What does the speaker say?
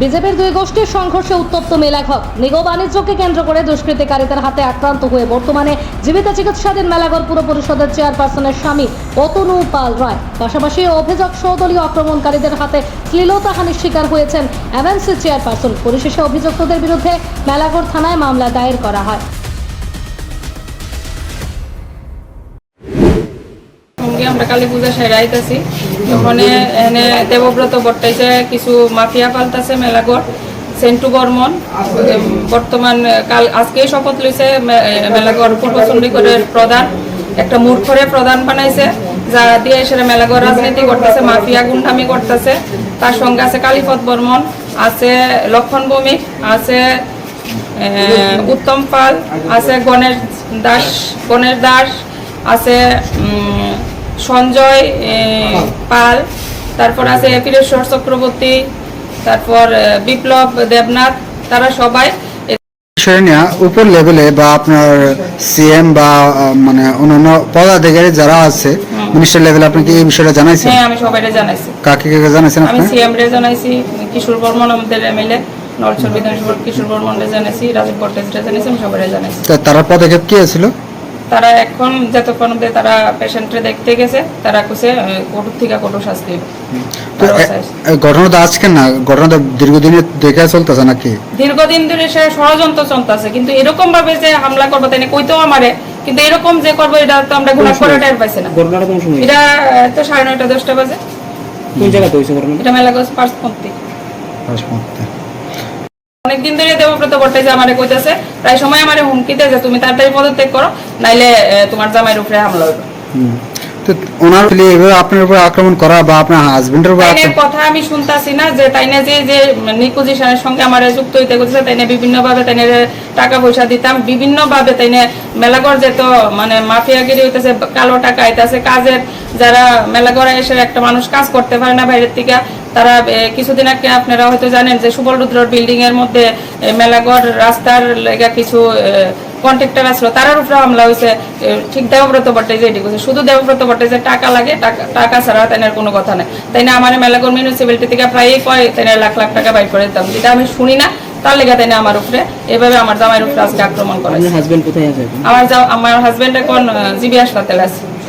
বিজেপির দুই গোষ্ঠীর সংঘর্ষে উত্তপ্ত মেলাঘর নিগো বাণিজ্যকে কেন্দ্র করে দুষ্কৃতিকারীদের হাতে আক্রান্ত হয়ে বর্তমানে জীবিত চিকিৎসাধীন মেলাঘর পুর পরিষদের চেয়ারপারসনের স্বামী অতনু পাল রায়। পাশাপাশি অভিযোগ, সৌদলীয় আক্রমণকারীদের হাতে শ্লীলতাহানির শিকার হয়েছেন এমএনসি চেয়ারপারসন। পরিশেষে অভিযুক্তদের বিরুদ্ধে মেলাঘর থানায় মামলা দায়ের করা হয়। সঙ্গে আমরা কালী পূজা সেরে আইতাছি ওখানে এনে দেবব্রত বট্টাইছে, কিছু মাফিয়া পাল্টাছে মেলাগড় সেন্টু বর্মন বর্তমান কাল আজকেই শপথ লইছে মেলাগড় পূর্ব চণ্ডীগড়ের প্রধান। একটা মূর্খরে প্রধান বানাইছে যারা দিয়ে সেটা মেলাগড় রাজনীতি করতেছে, মাফিয়া গুন্ডামি করতেছে। তার সঙ্গে আছে কালীপদ বর্মন, আছে লক্ষণ ভৌমিক, আছে উত্তম পাল, আছে গণেশ দাস গণেশ দাস, আছে সঞ্জয় পাল তারপর আছে ফিরেশ্বর চক্রবর্তী তারপর বিপ্লব দেবনাথ তারা সবাই উপর লেভেলে বা আপনার সিএম বা মানে অন্যান্য পদাধিকারী যারা আছে মিনিস্টার লেভেলে আপনি কি এই বিষয়টা জানাইছেন? হ্যাঁ আমি সবাইরে জানাইছি। কাকে কাকে জানাইছেন আমি আপনি? সিএম রে জানাইছি কিশোর বর্মন আমাদের এমএলএ নলছর বিধানসভার কিশোর বর্মন রে জানাইছি রাজীব ভট্টাচার্য জানাইছি আমি সবাইরে জানাইছি। তারা পদক্ষেপ কি ছিল তারা এখন যতক্ষণ অব্দি তারা পেশেন্টরে দেখতে গেছে তারা কুছে কঠোর থেকে কঠোর শাস্তি। ঘটনাটা আজকে না ঘটনাটা দীর্ঘদিনের দেখে চলতেছে নাকি? দীর্ঘদিন ধরে সে ষড়যন্ত্র চলতেছে কিন্তু এরকম ভাবে যে হামলা করব তাই না? কইতেও আমারে কিন্তু এরকম যে করব এটা তো আমরা গুণা করে টের পাইছি না। ঘটনাটা কোন সময় এটা তো সাড়ে নয়টা দশটা বাজে। কোন জায়গাতে হয়েছে ঘটনা এটা মেলাগঞ্জ পার্সপন্থী। রাজপথে। অনেকদিন ধরে দেবব্রত ভট্টাচার্য আমারে কইতাছে প্রায় সময় আমারে হুমকি দেয় যে তুমি তাড়াতাড়ি পদত্যাগ করো নাইলে তোমার জামাইয়ের উপরে হামলা হবে তো ওনার এভাবে আপনার উপর আক্রমণ করা বা আপনার হাজবেন্ডের উপর কথা আমি শুনতাছি না যে তাইনে যে যে নিকুজিশনের সঙ্গে আমার যুক্ত হইতে করছে বিভিন্ন ভাবে টাকা পয়সা দিতাম বিভিন্ন ভাবে তাইনে মেলাগড় যেত মানে মাফিয়াগিরি হইতেছে কালো টাকা আইতাছে কাজের যারা মেলাগড়ে এসে একটা মানুষ কাজ করতে পারে না বাইরের থেকে তারা কিছুদিন আগে আপনারা হয়তো জানেন যে সুবল রুদ্রর বিল্ডিং এর মধ্যে মেলাগড় রাস্তার লেগা কিছু কন্ট্রাক্টর আসলো। তারার উপরে হামলা হয়েছে ঠিক দেবব্রত ভট্টাচার্য এটি করছে। শুধু দেবব্রত ভট্টাচার্য টাকা লাগে টাকা- ছাড়া তাইনের কোনো কথা নেই। তাই না আমার মেলাগড় মিউনিসিপ্যালিটি থেকে প্রায়ই কয় তাইনের লাখ লাখ টাকা বাইর করে দিতাম। যেটা আমি শুনি না তার লেগে তাই না আমার উপরে এভাবে আমার জামাইয়ের উপরে আজকে আক্রমণ করে আমার আমার হাজবেন্ড এখন জিবি হাসপাতালে আছে।